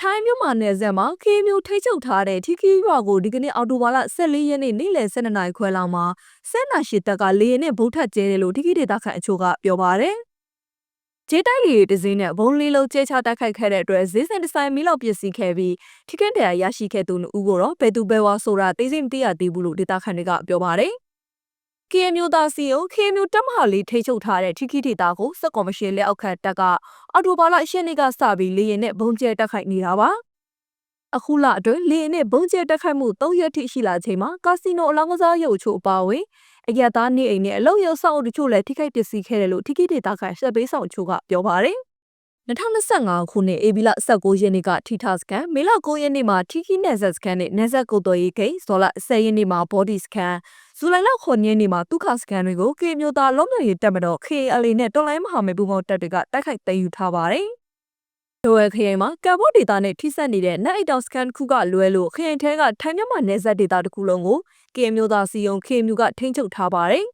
ထိုင်းမြန်မာနယ်စပ်မှာခေမျိုးထိတ်ချုပ်ထားတဲ့ထီခီရွာကိုဒီကနေ့အော်တိုဘာလ14ရက်နေ့နေ့လယ်12နာရီခွဲလောက်မှာစက်နာရှိတပ်ကလေရင်နဲ့ဗုတ်ထက်ကျဲတယ်လို့ထီခီဒေသခံအချို့ကပြောပါတယ်။ဂျေးတိုက်လီတစင်းနဲ့ဘုံလေးလုံးကျဲချတိုက်ခိုက်ခဲ့တဲ့အတွက်ဈေးစင်ဒီဇိုင်းမီလောက်ပစ္စည်းခဲ့ပြီးထီကင်းတရားရရှိခဲ့သူလူဦးကိုတော့ဘယ်သူဘယ်ဝါဆိုတာသိစိမသိရသေးဘူးလို့ဒေသခံတွေကပြောပါတယ်။ KM မျိုးသားစီယုံ KM မျိုးတက်မဟာလေးထိချုပ်ထားတဲ့ထီခီဒေတာကိုစက်ကော်မရှင်လက်အောက်ခံတပ်ကအော်တိုဘာလ10ရက်နေ့ကစပြီးလေရင်နဲ့ဘုံကျဲတက်ခိုက်နေတာပါ။အခုလအတွင်းလေရင်နဲ့ဘုံကျဲတက်ခိုက်မှု၃ရက်ထိရှိလာချိန်မှာကာစီနိုအလောင်းကစားရုပ်ချို့အပါအဝင်အရသားနေအိမ်နဲ့အလုပ်ရုံဆောင်အုပ်တချို့လည်းထိခိုက်ပစ္စည်းခဲ့တယ်လို့ထီခီဒေတာခံရှက်ပေးဆောင်ချို့ကပြောပါတယ်။2025ခုနှစ်ဧပြီလ19ရက်နေ့ကထီထာစကန်မေလ9ရက်နေ့မှာထီခီနယ်ဆက်စကန်နဲ့နယ်ဆက်ကိုတော်ရေးကိန်းဇော်လ10ရက်နေ့မှာဘော်ဒီစကန် ဇူလိုင်လ9ရက်နေ့မှာဒုက္ခစကန်တွေကိုကေမျိုးသားလုံးနယ်ရေးတက်မတော် KLA နဲ့တော်လိုင်းမဟာမိတ်ပူးပေါင်းတပ်တွေကတိုက်ခိုက်သိမ်းယူထားပါတယ်။ဒိုဝဲခရိုင်မှာကမ်ဘောဒေတာနဲ့ထိစပ်နေတဲ့နက်အိတ်တောင်စကန်တစ်ခုကလွဲလို့ခရိုင်ထဲကထိုင်းမြန်မာနယ်စပ်ဒေတာတစ်ခုလုံးကိုကေမျိုးသားစီယုံကေမျိုးကထိန်းချုပ်ထားပါတယ်